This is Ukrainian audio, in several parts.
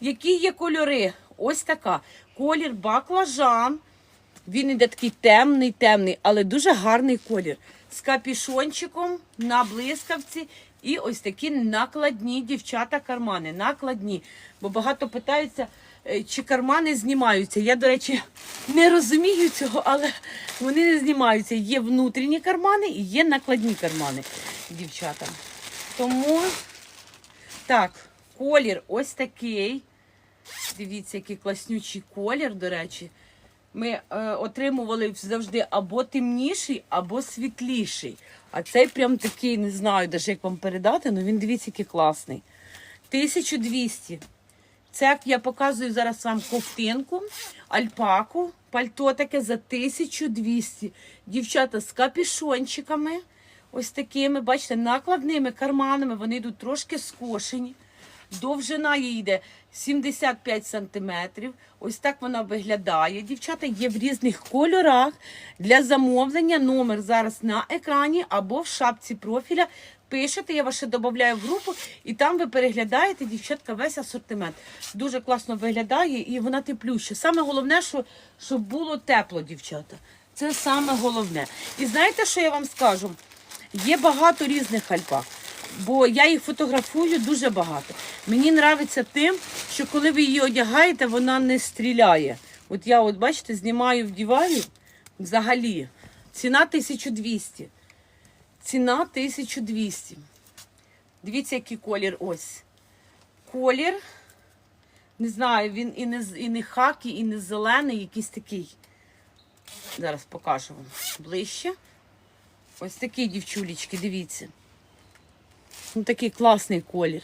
Які є кольори? Ось така. Колір баклажан. Він іде такий темний, темний, але дуже гарний колір. З капішончиком на блискавці. І ось такі накладні дівчата кармани. Накладні. Бо багато питаються, е, чи кармани знімаються. Я, до речі, не розумію цього, але вони не знімаються. Є внутрішні кармани і є накладні кармани дівчата. Тому так, колір ось такий. Дивіться, який класнючий колір, до речі. Ми е, отримували завжди або темніший, або світліший. А цей прям такий, не знаю навіть як вам передати, але він дивіться, який класний. 1200. Це я показую зараз вам ковтинку, альпаку, пальто таке за 1200. Дівчата з капішончиками, ось такими, бачите, накладними карманами. Вони йдуть трошки скошені. Довжина її йде 75 сантиметрів. Ось так вона виглядає. Дівчата є в різних кольорах. Для замовлення номер зараз на екрані або в шапці профіля. Пишете, я вас ще додаю в групу, і там ви переглядаєте, дівчатка, весь асортимент. Дуже класно виглядає і вона теплюща. Саме головне, що, щоб було тепло, дівчата. Це саме головне. І знаєте, що я вам скажу? Є багато різних альпак бо я їх фотографую дуже багато. Мені подобається тим, що коли ви її одягаєте, вона не стріляє. От я, от бачите, знімаю, вдіваю взагалі. Ціна 1200. Ціна 1200. Дивіться, який колір ось. Колір. Не знаю, він і не, і не хакі, і не зелений, якийсь такий. Зараз покажу вам ближче. Ось такі дівчулечки, дивіться. Ну, такий класний колір,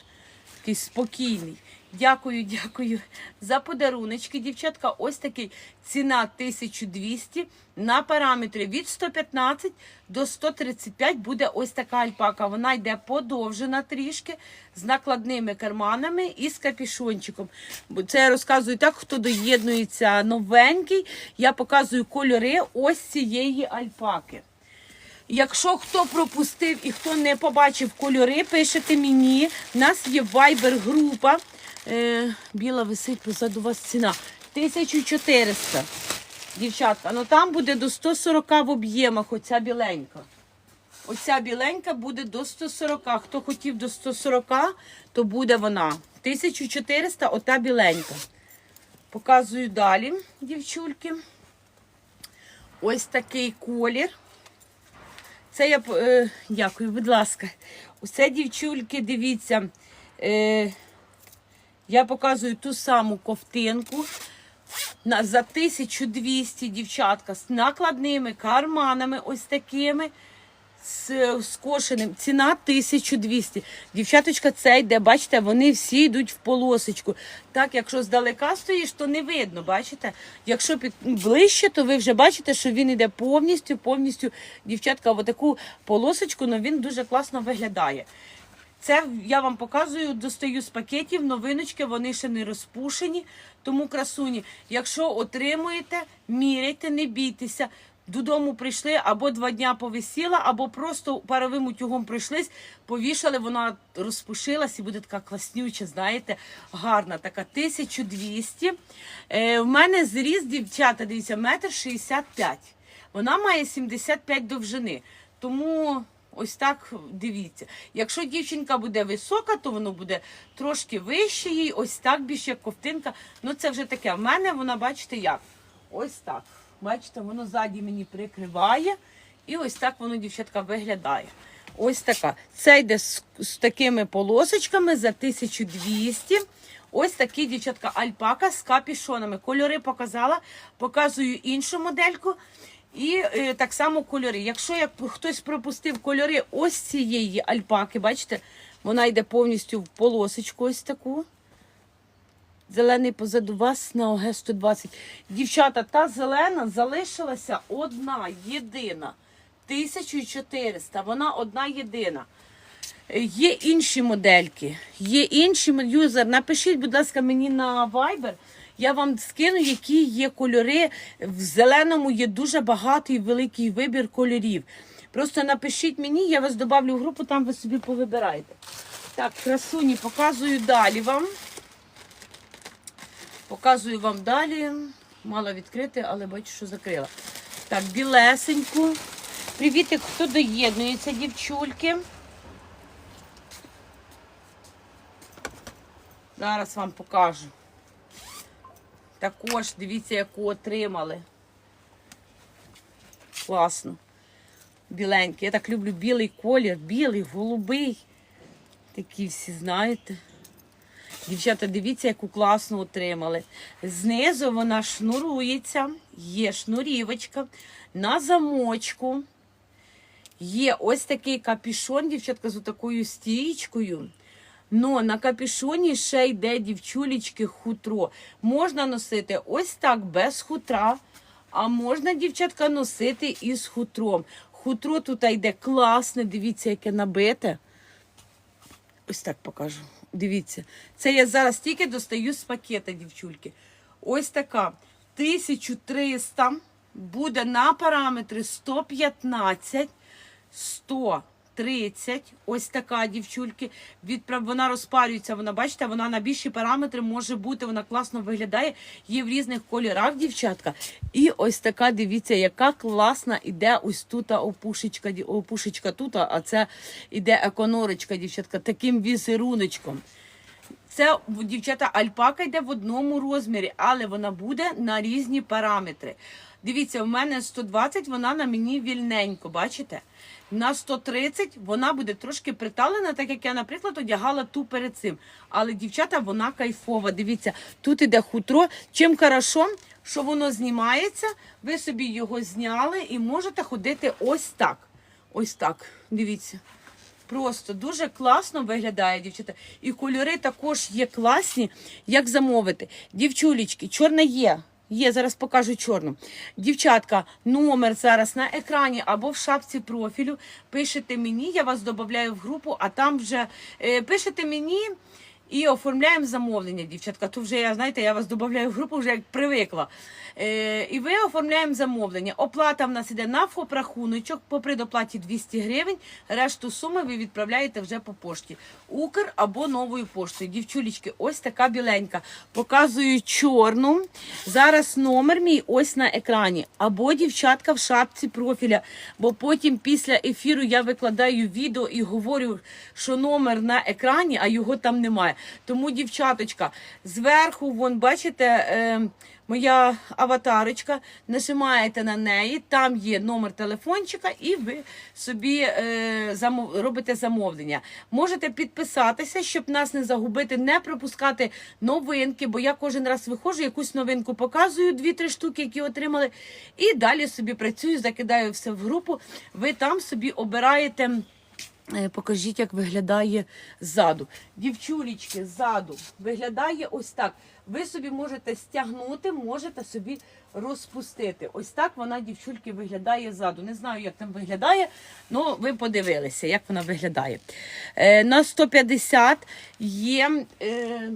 такий спокійний. Дякую, дякую за подаруночки, дівчатка. Ось такий ціна 1200 на параметри від 115 до 135 буде ось така альпака. Вона йде подовжена трішки з накладними карманами і з капішончиком. Це я розказую так, хто доєднується новенький. Я показую кольори ось цієї альпаки. Якщо хто пропустив і хто не побачив кольори, пишете мені. У нас є Viber група. Е, біла висить позаду вас ціна. 1400. Дівчатка, ну там буде до 140 в об'ємах, оця біленька. Оця біленька буде до 140. Хто хотів до 140, то буде вона. 1400, ота біленька. Показую далі, дівчульки. Ось такий колір. Це я е, дякую, будь ласка. Усе дівчульки, дивіться. Е, я показую ту саму ковтинку. На, за 1200 дівчатка з накладними карманами, ось такими. З е, скошеним. Ціна 1200. Дівчаточка, це йде, бачите, вони всі йдуть в полосочку. Так, якщо здалека стоїш, то не видно, бачите? Якщо під ближче, то ви вже бачите, що він йде повністю, повністю, дівчатка, в таку полосочку, але він дуже класно виглядає. Це я вам показую, достаю з пакетів, новиночки, вони ще не розпушені. Тому красуні, якщо отримуєте, міряйте, не бійтеся. Додому прийшли або два дня повисіла, або просто паровим утюгом пройшлись, повішали, вона розпушилась і буде така класнюча, знаєте, гарна, така 1200. Е, в мене зріс, дівчата, дивіться, метр 65. Вона має 75 довжини. Тому ось так дивіться. Якщо дівчинка буде висока, то воно буде трошки вище їй, ось так більше як ковтинка. Ну це вже таке. В мене вона, бачите, як? Ось так. Бачите, воно ззаді мені прикриває. І ось так воно, дівчатка, виглядає. Ось така. Це йде з, з такими полосочками за 1200. Ось такі, дівчатка, альпака з капішонами. Кольори показала, показую іншу модельку. І е, так само кольори. Якщо як хтось пропустив кольори ось цієї альпаки, бачите, вона йде повністю в полосочку ось таку. Зелений позаду вас на ОГ 120. Дівчата, та зелена залишилася одна, єдина. 1400. Вона одна єдина. Є інші модельки. Є інші юзер. Напишіть, будь ласка, мені на Viber. Я вам скину, які є кольори. В зеленому є дуже багатий великий вибір кольорів. Просто напишіть мені, я вас добавлю в групу, там ви собі повибираєте. Так, красуні, показую далі вам. Показую вам далі. Мала відкрити, але бачу, що закрила. Так, білесеньку. Привітик, хто доєднується, дівчульки. Зараз вам покажу. Також дивіться, яку отримали. Класно. Біленький. Я так люблю білий колір, білий, голубий. Такі всі, знаєте. Дівчата, дивіться, яку класну отримали. Знизу вона шнурується, є шнурівочка на замочку. Є ось такий капюшон, дівчатка, з такою стієчкою. Но на капюшоні ще йде дівчулечки хутро. Можна носити ось так без хутра, а можна, дівчатка, носити із хутром. Хутро тут йде класне, дивіться, яке набите. Ось так покажу. Дивіться. Це я зараз тільки достаю з пакета, дівчульки. Ось така. 1300 буде на параметри 115, 130. Ось така дівчульки. Відправ... Вона розпарюється. Вона, бачите, вона на більші параметри може бути. Вона класно виглядає. Є в різних кольорах, дівчатка. І ось така, дивіться, яка класна іде ось тут опушечка, опушечка тут, а це іде еконорочка, дівчатка, таким візеруночком. Це дівчата альпака йде в одному розмірі, але вона буде на різні параметри. Дивіться, в мене 120, вона на мені вільненько, бачите? На 130 вона буде трошки приталена, так як я, наприклад, одягала ту перед цим. Але дівчата, вона кайфова. Дивіться, тут іде хутро. Чим хорошо, що воно знімається, ви собі його зняли і можете ходити ось так. Ось так. Дивіться. Просто дуже класно виглядає, дівчата. І кольори також є класні, як замовити. Дівчулечки, чорна є. Є, зараз покажу чорну. Дівчатка, номер зараз на екрані або в шапці профілю. Пишете мені, я вас додаю в групу, а там вже е, пишете мені. І оформляємо замовлення, дівчатка. То вже я знаєте, я вас додаю в групу, вже як привикла. Е, і ви оформляємо замовлення. Оплата в нас іде на ФОП-рахуночок, по предоплаті 200 гривень. Решту суми ви відправляєте вже по пошті. Укр або новою поштою. Дівчулечки, ось така біленька. Показую чорну. Зараз номер мій ось на екрані. Або дівчатка в шапці профіля. Бо потім після ефіру я викладаю відео і говорю, що номер на екрані, а його там немає. Тому, дівчаточка, зверху, вон, бачите, е, моя аватарочка, нажимаєте на неї, там є номер телефончика, і ви собі е, замов, робите замовлення. Можете підписатися, щоб нас не загубити, не пропускати новинки, бо я кожен раз виходжу, якусь новинку показую, дві-три штуки, які отримали, і далі собі працюю, закидаю все в групу. Ви там собі обираєте. Е, Покажіть, як виглядає ззаду. Дівчулічки, ззаду виглядає ось так. Ви собі можете стягнути, можете собі розпустити. Ось так вона, дівчульки, виглядає ззаду. Не знаю, як там виглядає, але ви подивилися, як вона виглядає. Е, на 150 є. Е,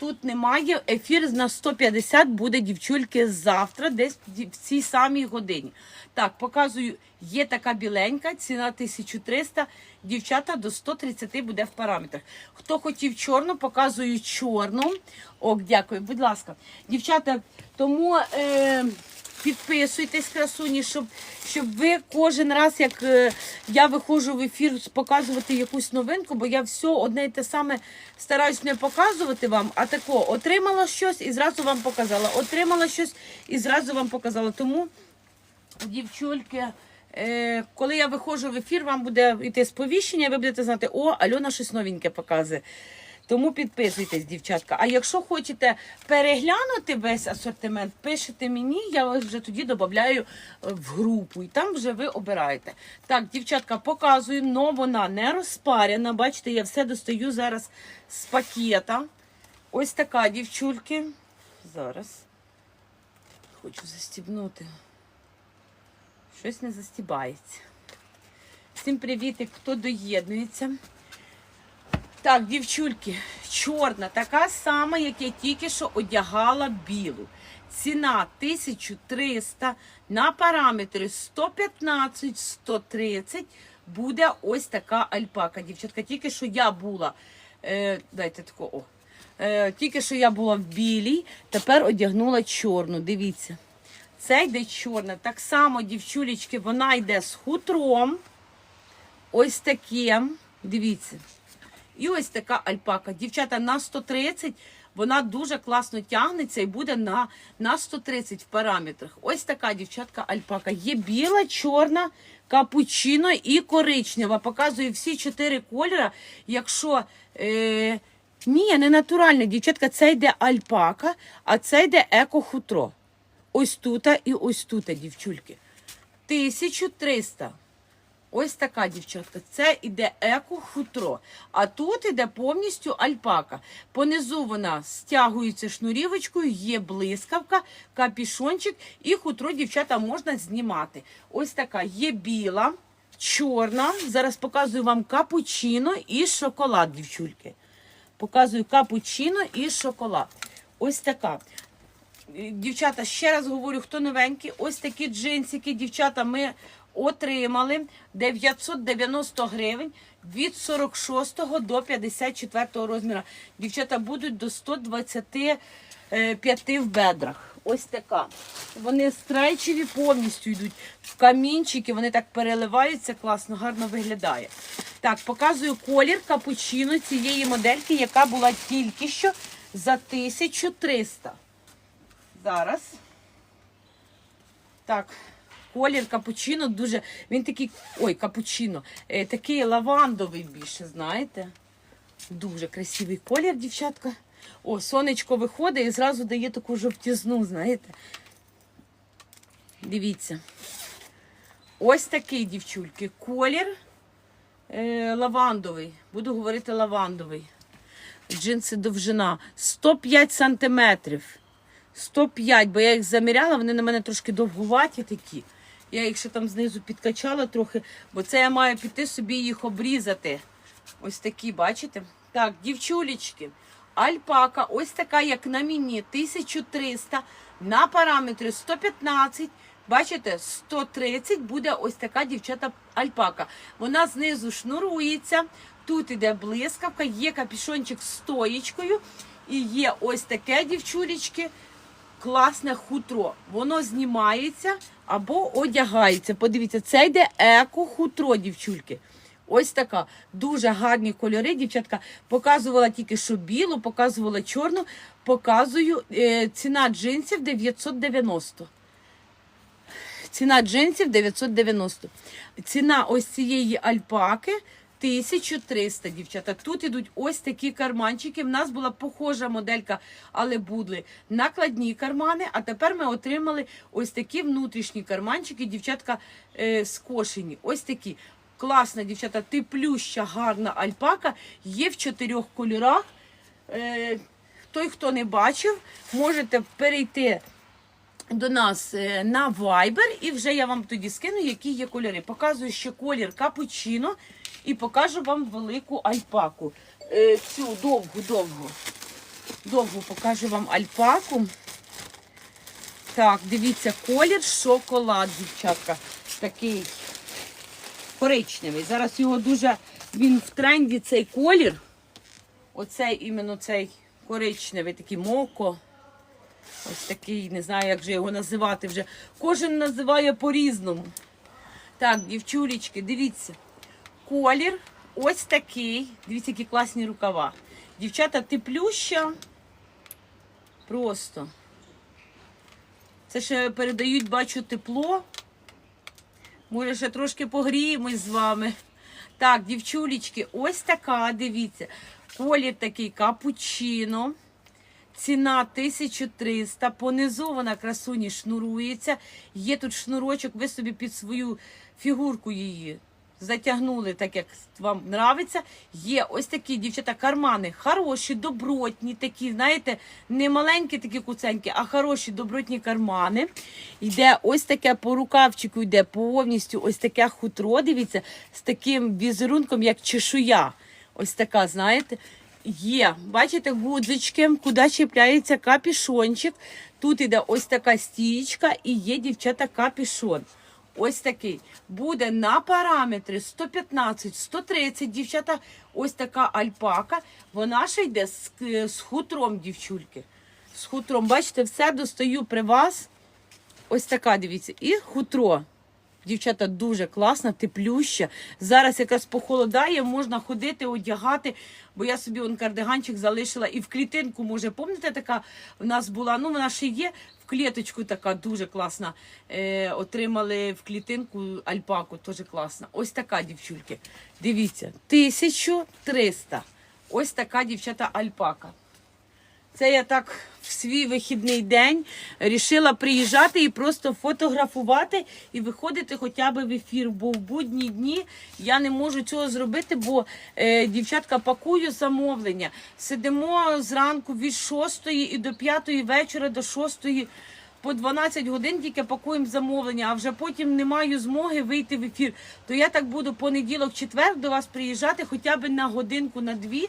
Тут немає. Ефір на 150 буде дівчульки завтра, десь в цій самій годині. Так, показую, є така біленька, ціна 1300, дівчата до 130 буде в параметрах. Хто хотів чорну, показую чорну. Ок, дякую, будь ласка. Дівчата, тому. Е, Підписуйтесь, красуні, щоб, щоб ви кожен раз, як е, я виходжу в ефір, показувати якусь новинку, бо я все одне і те саме стараюсь не показувати вам, а тако отримала щось і зразу вам показала. Отримала щось і зразу вам показала. Тому, дівчульки, е, коли я виходжу в ефір, вам буде йти сповіщення, ви будете знати, о, Альона щось новеньке показує. Тому підписуйтесь, дівчатка. А якщо хочете переглянути весь асортимент, пишете мені, я вас вже тоді додаю в групу. І там вже ви обираєте. Так, дівчатка, показую, но вона не розпарена. Бачите, я все достаю зараз з пакета. Ось така дівчульки. Зараз хочу застібнути. Щось не застібається. Всім привіт, хто доєднується. Так, дівчульки, чорна, така сама, як я тільки що одягала білу. Ціна 1300 на параметри 115-130 буде ось така альпака. Дівчатка, тільки що я була. Е, дайте тако, о. Е, тільки що я була в білій, тепер одягнула чорну. Дивіться. Це йде чорна. Так само, дівчулечки, вона йде з хутром. Ось таке. Дивіться. І ось така альпака. Дівчата на 130, вона дуже класно тягнеться і буде на, на 130 в параметрах. Ось така дівчатка альпака. Є біла, чорна, капучино і коричнева. Показую всі чотири кольори. Якщо. Е, ні, не натуральна, дівчатка, це йде альпака, а це йде еко-хутро. Ось тут і ось тут, дівчульки. 1300. Ось така дівчатка. Це іде еко-хутро. А тут іде повністю альпака. Понизу вона стягується шнурівочкою, є блискавка, капішончик і хутро, дівчата, можна знімати. Ось така є біла, чорна. Зараз показую вам капучино і шоколад, дівчульки. Показую капучино і шоколад. Ось така. Дівчата, ще раз говорю, хто новенький, ось такі джинсики, дівчата, ми отримали 990 гривень від 46 до 54 розміру. Дівчата будуть до 125 в бедрах. Ось така. Вони стрейчеві повністю йдуть в камінчики, вони так переливаються, класно, гарно виглядає. Так, показую колір капучино цієї модельки, яка була тільки що за 1300. Зараз. Так, колір капучино дуже. Він такий. Ой, капучино. Е, такий лавандовий більше, знаєте? Дуже красивий колір, дівчатка. О, сонечко виходить і зразу дає таку жовтізну, знаєте. Дивіться. Ось такий, дівчульки, колір е, лавандовий. Буду говорити лавандовий. Джинси довжина 105 сантиметрів. 105, бо я їх заміряла, вони на мене трошки довгуваті такі. Я їх ще там знизу підкачала трохи, бо це я маю піти собі їх обрізати. Ось такі, бачите? Так, дівчулечки, альпака, ось така, як на мені, 1300, на параметри 115. Бачите, 130 буде ось така дівчата альпака. Вона знизу шнурується, тут іде блискавка, є капішончик з стоїчкою. І є ось таке, дівчулечки, класне хутро. Воно знімається або одягається. Подивіться, це йде еко-хутро, дівчульки. Ось така. Дуже гарні кольори, дівчатка. Показувала тільки що білу, показувала чорну. Показую е, ціна джинсів 990. Ціна джинсів 990. Ціна ось цієї альпаки 1300, дівчата. Тут ідуть ось такі карманчики. В нас була похожа моделька, але були накладні кармани. А тепер ми отримали ось такі внутрішні карманчики, дівчатка е, скошені. Ось такі. Класна, дівчата, теплюща, гарна альпака. Є в чотирьох кольорах. Е, той, хто не бачив, можете перейти до нас е, на Viber, і вже я вам тоді скину, які є кольори. Показую ще колір капучино і покажу вам велику альпаку. Е, Цю довгу, довгу. Покажу вам альпаку. Так, дивіться, колір шоколад, дівчатка. Такий коричневий. Зараз його дуже, він в тренді цей колір. Оцей іменно цей коричневий, такий моко. Ось такий, не знаю, як же його називати вже. Кожен називає по-різному. Так, дівчулечки, дивіться. Колір ось такий. Дивіться, які класні рукава. Дівчата теплюща. Просто. Це ще передають, бачу, тепло. Може, ще трошки погріємось з вами. Так, дівчулечки, ось така, дивіться. Колір такий капучино. Ціна 1300, понизу вона красуні шнурується. Є тут шнурочок, ви собі під свою фігурку її затягнули, так як вам нравиться. Є ось такі дівчата кармани, хороші, добротні, такі, знаєте, не маленькі такі куценькі, а хороші добротні кармани. Йде ось таке по рукавчику, йде повністю ось таке хутро, дивіться, з таким візерунком, як чешуя. Ось така, знаєте. Є, бачите, гудзички, куди чіпляється капішончик. Тут іде ось така стічка і є дівчата капішон. Ось такий. Буде на параметри 115, 130, дівчата. Ось така альпака. Вона ще йде з, з хутром, дівчульки. З хутром. Бачите, все достаю при вас. Ось така, дивіться, і хутро. Дівчата дуже класна, теплюща. Зараз якраз похолодає, можна ходити, одягати, бо я собі он кардиганчик залишила і в клітинку, може, пам'ятаєте, така в нас була, ну вона ще є, кліточку така дуже класна. Е, отримали в клітинку альпаку, теж класна. Ось така, дівчульки. Дивіться, 1300. Ось така дівчата альпака. Це я так в свій вихідний день рішила приїжджати і просто фотографувати і виходити хоча б в ефір. Бо в будні дні я не можу цього зробити, бо е, дівчатка пакую замовлення. Сидимо зранку від 6 і до 5 вечора, до 6 по 12 годин тільки пакуємо замовлення, а вже потім не маю змоги вийти в ефір. То я так буду понеділок, четвер до вас приїжджати хоча б на годинку, на дві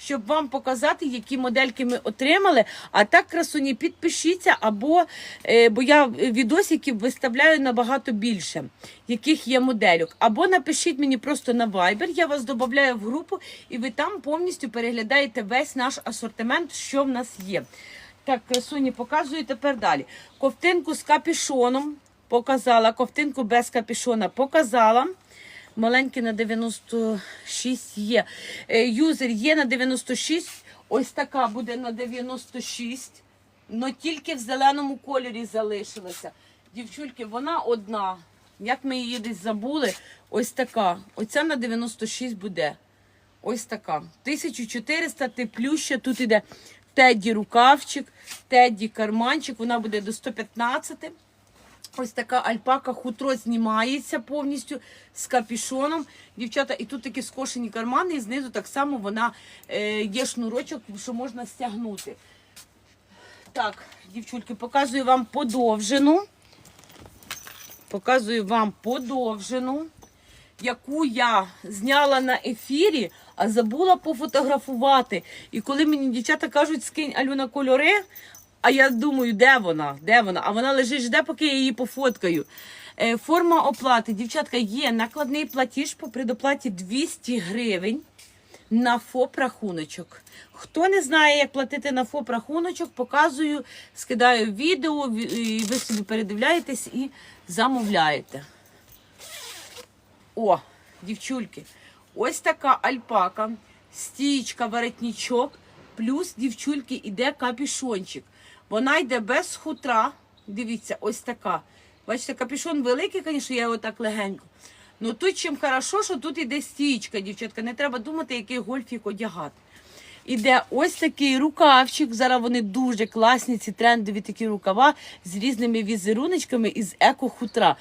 щоб вам показати, які модельки ми отримали. А так, красуні, підпишіться, або е, бо я відосиків виставляю набагато більше, яких є модельок. Або напишіть мені просто на Viber, я вас додаю в групу, і ви там повністю переглядаєте весь наш асортимент, що в нас є. Так, красуні, показую тепер далі. Ковтинку з капішоном показала, ковтинку без капішона показала. Маленький на 96 є. Е, Юзер є на 96. Ось така буде на 96. Но тільки в зеленому кольорі залишилася. Дівчульки, вона одна. Як ми її десь забули, ось така. Оця на 96 буде. Ось така. 1400 теплюща. Тут іде теді рукавчик, теді карманчик. Вона буде до 115. Ось така альпака хутро знімається повністю з капішоном. Дівчата, і тут такі скошені кармани, і знизу так само вона е, є шнурочок, що можна стягнути. Так, дівчульки, показую вам подовжену. Показую вам подовжену, яку я зняла на ефірі, а забула пофотографувати. І коли мені дівчата кажуть, скинь Альона кольори, а я думаю, де вона? Де вона? А вона лежить, жде, поки я її пофоткаю. Е, форма оплати. Дівчатка, є накладний платіж по предоплаті 200 гривень на ФОП рахуночок. Хто не знає, як платити на ФОП рахуночок, показую, скидаю відео, ви собі передивляєтесь і замовляєте. О, дівчульки, ось така альпака, стічка, воротничок, плюс дівчульки іде капішончик. Вона йде без хутра. Дивіться, ось така. Бачите, капюшон великий, звісно, я його так легенько. Ну тут чим хорошо, що тут іде стічка, дівчатка. Не треба думати, який гольфік одягати. Іде ось такий рукавчик. Зараз вони дуже класні, ці трендові такі рукава з різними візеруночками із еко-хутра.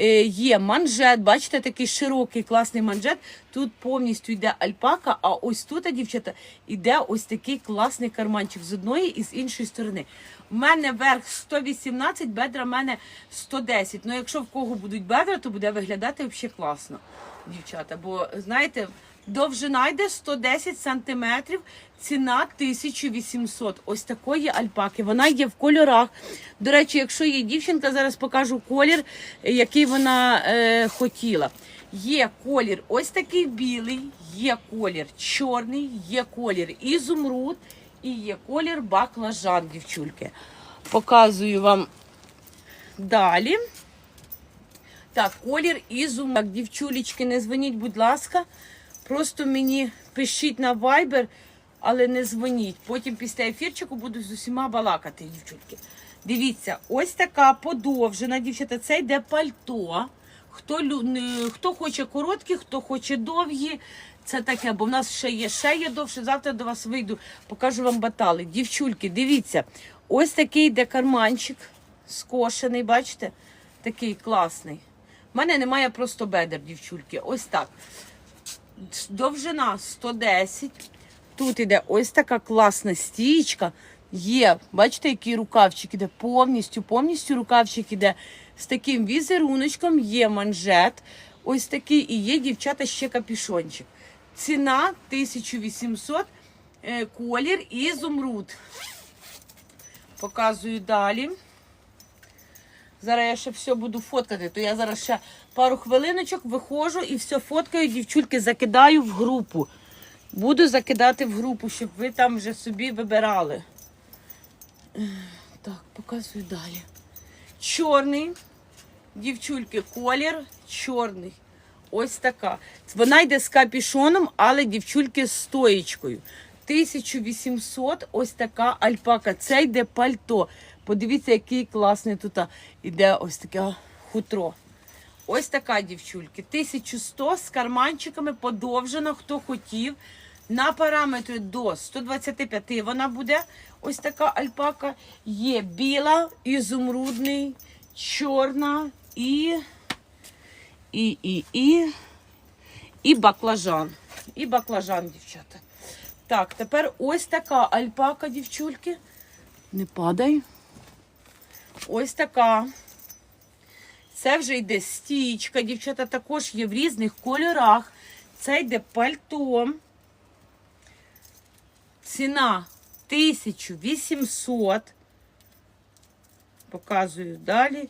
Е, є манжет, бачите, такий широкий, класний манжет. Тут повністю йде альпака, а ось тут, дівчата, іде ось такий класний карманчик з одної і з іншої сторони. У мене верх 118, бедра в мене 110. Ну, якщо в кого будуть бедра, то буде виглядати взагалі класно, дівчата. Бо, знаєте, довжина йде 110 сантиметрів, ціна 1800. Ось такої альпаки. Вона є в кольорах. До речі, якщо є дівчинка, зараз покажу колір, який вона е, хотіла. Є колір ось такий білий, є колір чорний, є колір ізумруд і є колір баклажан, дівчульки. Показую вам далі. Так, колір ізум. Так, дівчулечки, не дзвоніть, будь ласка. Просто мені пишіть на Viber, але не дзвоніть. Потім після ефірчику буду з усіма балакати, дівчульки. Дивіться, ось така подовжена, дівчата. Це йде пальто. Хто, хто хоче короткі, хто хоче довгі. Це таке, бо в нас ще є, ще є довше. Завтра до вас вийду, покажу вам батали. Дівчульки, дивіться, ось такий йде карманчик скошений, бачите? Такий класний. У мене немає просто бедер, дівчульки. Ось так. Довжина 110. Тут іде ось така класна стічка. Є, бачите, який рукавчик іде повністю, повністю рукавчик іде з таким візеруночком, є манжет. Ось такий і є дівчата ще капішончик. Ціна 1800, е, колір ізумруд. Показую далі. Зараз я ще все буду фоткати, то я зараз ще пару хвилиночок виходжу і все фоткаю, дівчульки, закидаю в групу. Буду закидати в групу, щоб ви там вже собі вибирали. Так, показую далі. Чорний, дівчульки, колір чорний. Ось така. Вона йде з капішоном, але дівчульки з стоєчкою. 1800 ось така альпака. Це йде пальто. Подивіться, який класний тут іде ось таке хутро. Ось така дівчульки. 1100 з карманчиками подовжена, хто хотів. На параметри до 125 вона буде. Ось така альпака. Є біла, ізумрудний, чорна і, і, і, і, і баклажан. І баклажан, дівчата. Так, тепер ось така альпака, дівчульки. Не падай. Ось така. Це вже йде стічка. Дівчата також є в різних кольорах. Це йде пальто. Ціна 1800. Показую далі.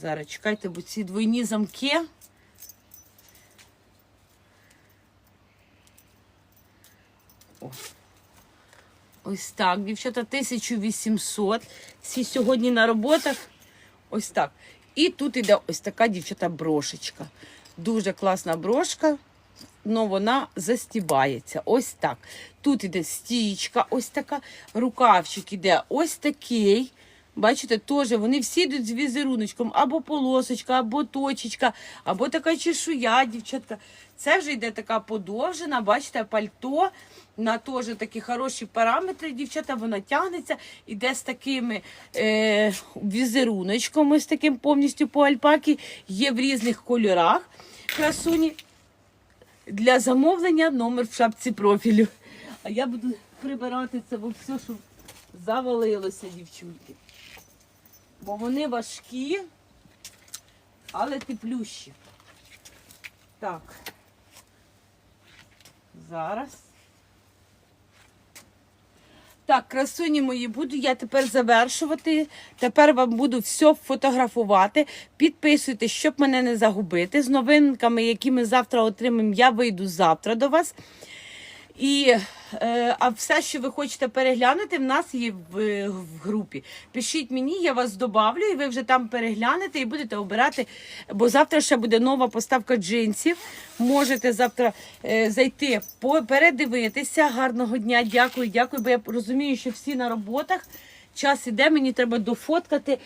Зараз чекайте, бо ці двойні замки. О. Ось так, дівчата, 1800. Всі сьогодні на роботах. Ось так. І тут іде ось така дівчата брошечка. Дуже класна брошка, але вона застібається. Ось так. Тут іде стічка, ось така. Рукавчик іде ось такий. Бачите, теж вони всі йдуть з візеруночком, або полосочка, або точечка, або така чешуя, дівчатка. Це вже йде така подовжена, бачите, пальто на теж такі хороші параметри, дівчата, вона тягнеться, іде з такими е, візеруночком, ось таким повністю по альпакі, є в різних кольорах. Красуні. Для замовлення номер в шапці профілю. А я буду прибирати це бо все, що завалилося, дівчульки. Бо вони важкі, але теплющі. Так. Зараз. Так, красуні мої, буду я тепер завершувати. Тепер вам буду все фотографувати. Підписуйтесь, щоб мене не загубити. З новинками, які ми завтра отримаємо, я вийду завтра до вас. І, е, а все, що ви хочете переглянути, в нас є в, в групі. Пишіть мені, я вас добавлю, і ви вже там переглянете і будете обирати. Бо завтра ще буде нова поставка джинсів. Можете завтра е, зайти, передивитися. Гарного дня, дякую, дякую. Бо я розумію, що всі на роботах. Час іде, мені треба дофоткати,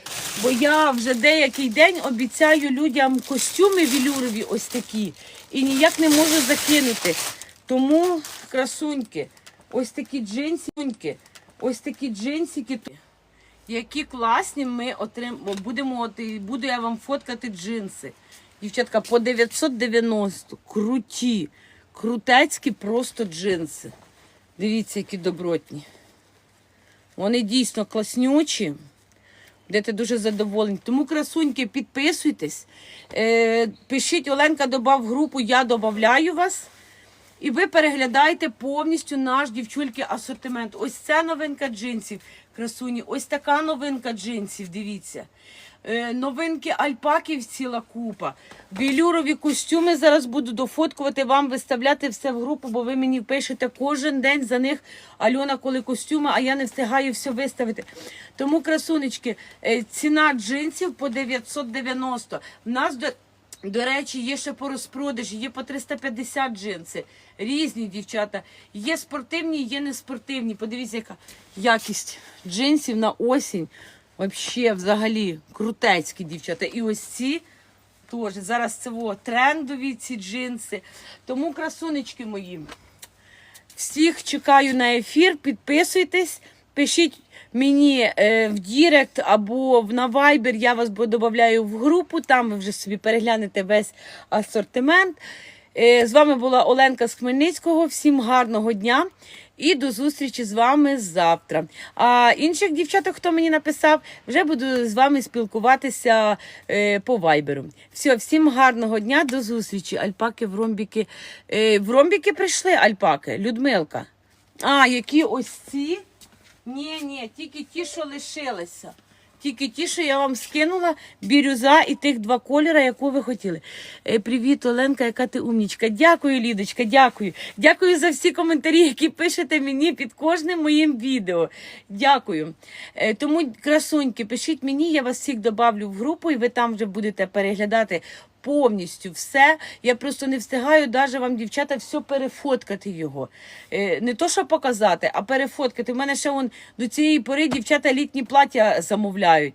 бо я вже деякий день обіцяю людям костюми вілюрові ось такі. І ніяк не можу закинути. Тому, красуньки, ось такі джинсики, ось такі джинсики, які класні ми отрим... будемо, от, буду я вам фоткати джинси. Дівчатка, по 990, круті, крутецькі просто джинси. Дивіться, які добротні. Вони дійсно класнючі. Будете дуже задоволені. Тому, красуньки, підписуйтесь. Е, пишіть, Оленка додав групу, я додаю вас. І ви переглядаєте повністю наш дівчульки асортимент. Ось це новинка джинсів, красуні. Ось така новинка джинсів. Дивіться. Е, новинки альпаків ціла купа. Білюрові костюми зараз буду дофоткувати, вам виставляти все в групу, бо ви мені пишете кожен день за них Альона, коли костюми, а я не встигаю все виставити. Тому, красунечки, е, ціна джинсів по 990. В нас до. До речі, є ще по розпродажі, є по 350 джинси. Різні дівчата. Є спортивні, є не спортивні. Подивіться, яка якість джинсів на осінь. Взагалі, взагалі, крутецькі дівчата. І ось ці теж. Зараз це во, трендові ці джинси. Тому, красунечки мої, всіх чекаю на ефір. Підписуйтесь, пишіть мені е, в Дірект або на Viber, я вас додаю в групу, там ви вже собі переглянете весь асортимент. Е, з вами була Оленка з Хмельницького. Всім гарного дня і до зустрічі з вами завтра. А інших дівчаток, хто мені написав, вже буду з вами спілкуватися е, по вайберу. Все, всім гарного дня, до зустрічі. Альпаки в ромбіки. В ромбіки прийшли альпаки, Людмилка. А, які ось ці? Ні, ні, тільки ті, що лишилися. Тільки ті, що я вам скинула, бірюза і тих два кольори, яку ви хотіли. Е, привіт, Оленка, яка ти умнічка. Дякую, Лідочка, дякую. Дякую за всі коментарі, які пишете мені під кожним моїм відео. Дякую. Е, тому, красуньки, пишіть мені, я вас всіх добавлю в групу, і ви там вже будете переглядати повністю все. Я просто не встигаю навіть вам, дівчата, все перефоткати його. Е, не то, що показати, а перефоткати. У мене ще вон до цієї пори дівчата літні плаття замовляють.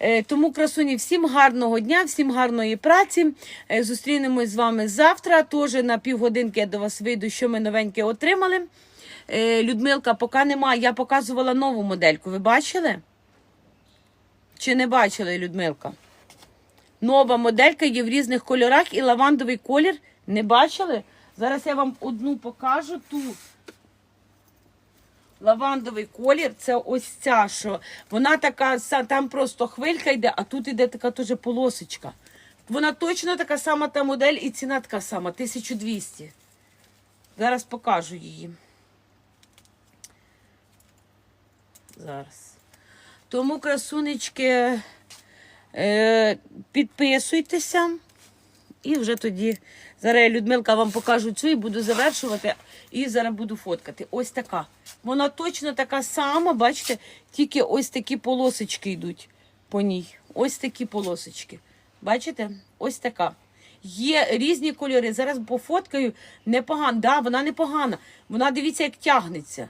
Е, Тому, красуні, всім гарного дня, всім гарної праці. Е, Зустрінемось з вами завтра. Теж на півгодинки я до вас вийду, що ми новеньке отримали. Людмилка, поки немає. Я показувала нову модельку. Ви бачили? Чи не бачили, Людмилка? Нова моделька є в різних кольорах і лавандовий колір. Не бачили? Зараз я вам одну покажу ту. Лавандовий колір це ось ця, що вона така, там просто хвилька йде, а тут йде така теж полосочка. Вона точно така сама та модель і ціна така сама 1200. Зараз покажу її. Зараз. Тому, красунечки, підписуйтеся. І вже тоді. Зараз я, Людмилка вам покажу цю і буду завершувати. І зараз буду фоткати. Ось така. Вона точно така сама, бачите, тільки ось такі полосочки йдуть по ній. Ось такі полосочки. Бачите? Ось така. Є різні кольори. Зараз пофоткаю. Непогано. Да, вона непогана. Вона дивіться, як тягнеться.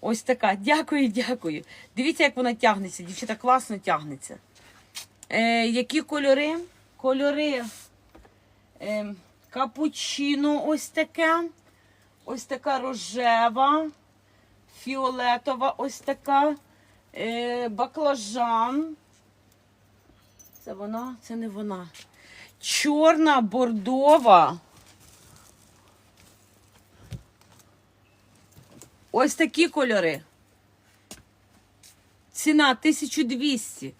Ось така. Дякую, дякую. Дивіться, як вона тягнеться. Дівчата класно тягнеться. Е, які кольори? Кольори е, капучино ось таке. Ось така рожева, фіолетова ось така, е, баклажан. Це вона, це не вона. Чорна, бордова. Ось такі кольори. Ціна 1200.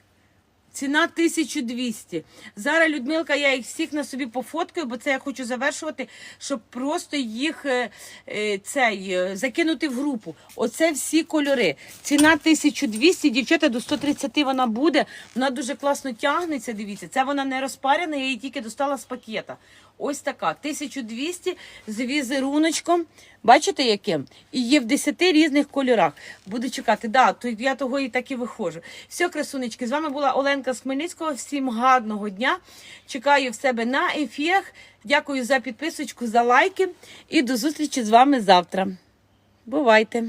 Ціна 1200. Зараз, Людмилка, я їх всіх на собі пофоткаю, бо це я хочу завершувати, щоб просто їх е, е, цей, е, закинути в групу. Оце всі кольори. Ціна 1200, дівчата, до 130 вона буде. Вона дуже класно тягнеться, дивіться. Це вона не розпарена, я її тільки достала з пакета. Ось така. 1200 з візеруночком. Бачите, яким? І є в 10 різних кольорах. Буду чекати. Да, то я того і так і виходжу. Все, красунечки, з вами була Оленка з Хмельницького. Всім гарного дня. Чекаю в себе на ефірах. Дякую за підписочку, за лайки. І до зустрічі з вами завтра. Бувайте!